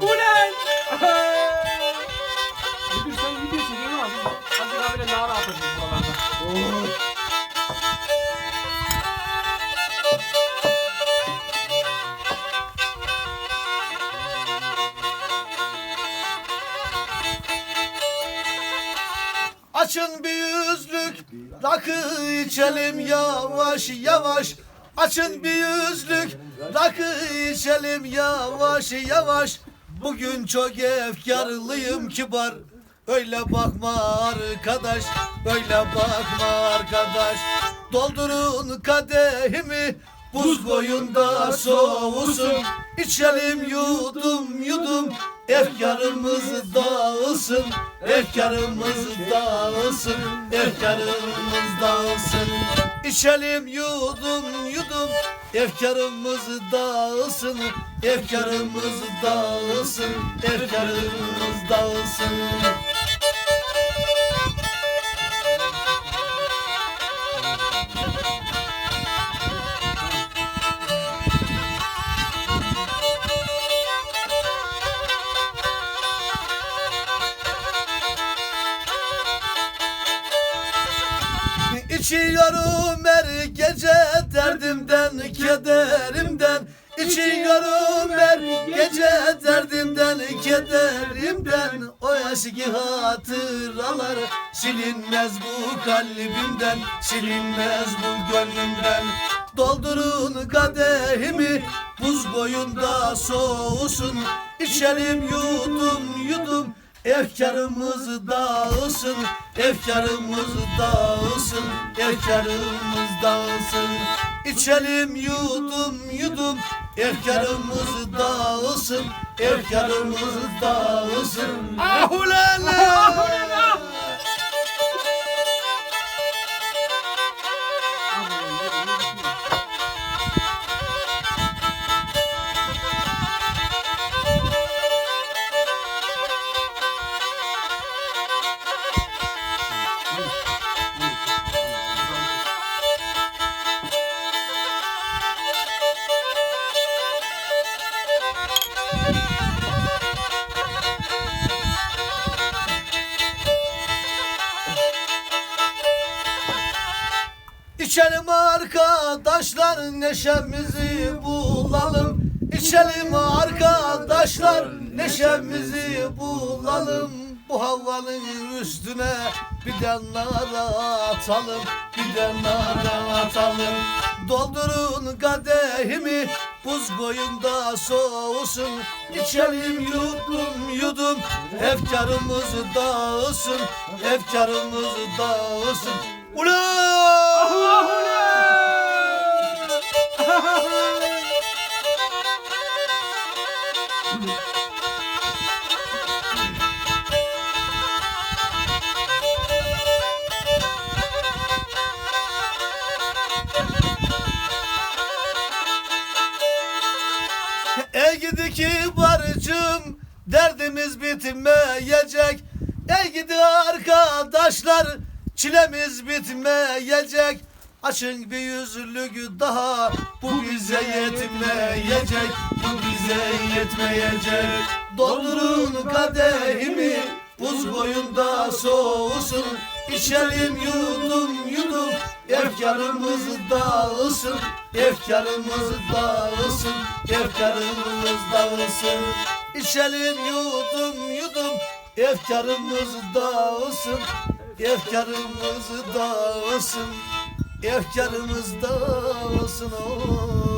Ulan! Müdür sen video çekiyorsun ama biz Hacı abiyle daha rahat ediyoruz buralarda. Açın bir yüzlük rakı içelim yavaş yavaş Açın bir yüzlük rakı içelim yavaş yavaş Bugün çok efkarlıyım kibar. Öyle bakma arkadaş Öyle bakma arkadaş. Doldurun kadehimi Buz koyunda soğusun. İçelim yudum yudum. Efkarımız dağılsın Efkarımız dağılsın Efkarımız dağılsın İçelim yudum yudum Efkarımız dağılsın Efkarımız dağılsın Efkarımız dağılsın İçiyorum her gece derdimden, kederimden. İçiyorum her gece derdimden, kederimden. O eski hatıralar silinmez bu kalbimden Silinmez bu gönlümden. Doldurun kadehimi buz boyunda soğusun. İçelim yudum yudum Efkarımız dağılsın, efkarımız dağılsın, efkarımız dağılsın. İçelim yudum yudum, efkarımız dağılsın, efkarımız dağılsın. Ah ulan! İçelim arkadaşlar neşemizi bulalım. İçelim arkadaşlar neşemizi bulalım. Bu havanın üstüne bir de nara atalım. Bir de nara atalım. Doldurun kadehimi buz koyunda soğusun. İçelim yudum yudum efkarımız dağılsın. Efkarımız dağılsın. Ulan! Ey gidi derdimiz bitmeyecek Ey gidi arkadaşlar çilemiz bitmeyecek. Açın bir yüzlük daha. Bu bize yetmeyecek. Bu bize yetmeyecek. Doldurun kadehimi. Buz boyunda soğusun. İçelim yudum yudum. Efkarımız dağılsın Efkarımız dağılsın Efkarımız dağılsın İçelim yudum yudum. Efkarımız dağılsın Efkarımız dağılsın Efkarımız dağılsın oh.